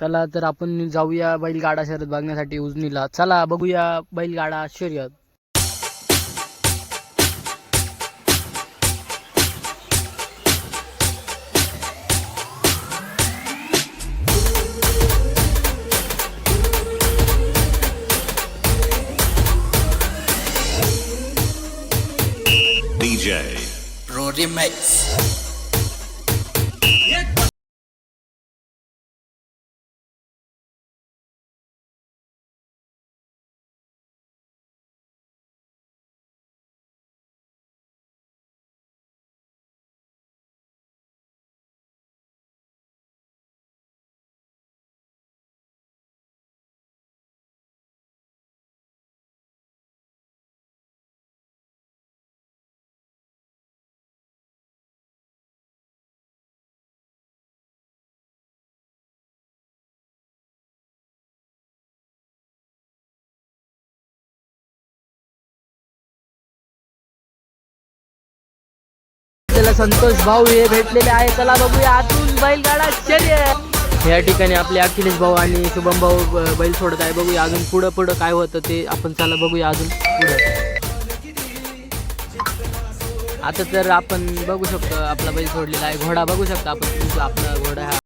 चला तर आपण जाऊया बैलगाडा शर्यत बघण्यासाठी उजनीला चला बघूया बैलगाडा शर्यत DJ. Rory Max. आपल्या संतोष भाऊ हे भेटलेले आहे चला बघूया आतून बैलगाडा शर्य या ठिकाणी आपले अखिलेश भाऊ आणि शुभम भाऊ बैल सोडत आहे. बघूया अजून पुढं पुढं काय होतं ते आपण चला बघूया अजून पुढं. आता तर आपण बघू शकतो आपला बैल सोडलेला आहे. घोडा बघू शकतो आपण. आपला घोडा हा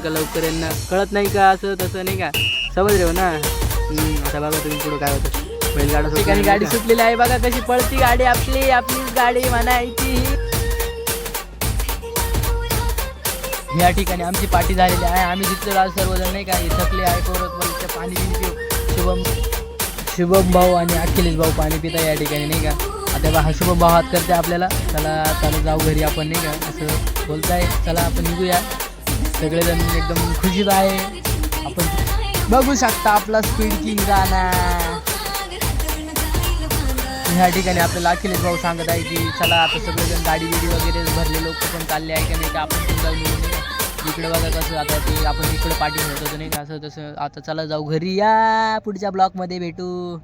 का लवकर यांना? कळत नाही का असं तसं नाही का? समज रे हो ना? आता बघा तुम्ही पुढं काय होतं. बैलगाडा ठिकाणी गाडी सुटलेली आहे बघा कशी पळती गाडी आपली आपलीच गाडी म्हणायची. या ठिकाणी आमची पार्टी झालेली आहे. आम्ही जिथं आज सर्वजण नाही का? थकले आहे पोरत पाणी पिऊ शुभम शुभम भाऊ आणि अखिलेश भाऊ पाणी पिता या ठिकाणी नाही का? आता बा हा शुभम भाऊ हात करते आपल्याला. चला चालू जाऊ घरी आपण नाही का? असं बोलताय. चला आपण निघूया. सगळेजण एकदम खुशीत आहे. आपण बघू शकता आपला स्पीड किंग गाणं ह्या ठिकाणी आपल्याला अखिलेश भाऊ सांगत आहे की चला आता सगळेजण गाडी बिडी वगैरे भरले लोक पण चालले आहे का नाही का? आपण पण जाऊ निघून इकडे बघा कसं आता ते आपण इकडे पाठी होतो नाही का? असं तसं. आता चला जाऊ घरी. या पुढच्या ब्लॉकमध्ये भेटू.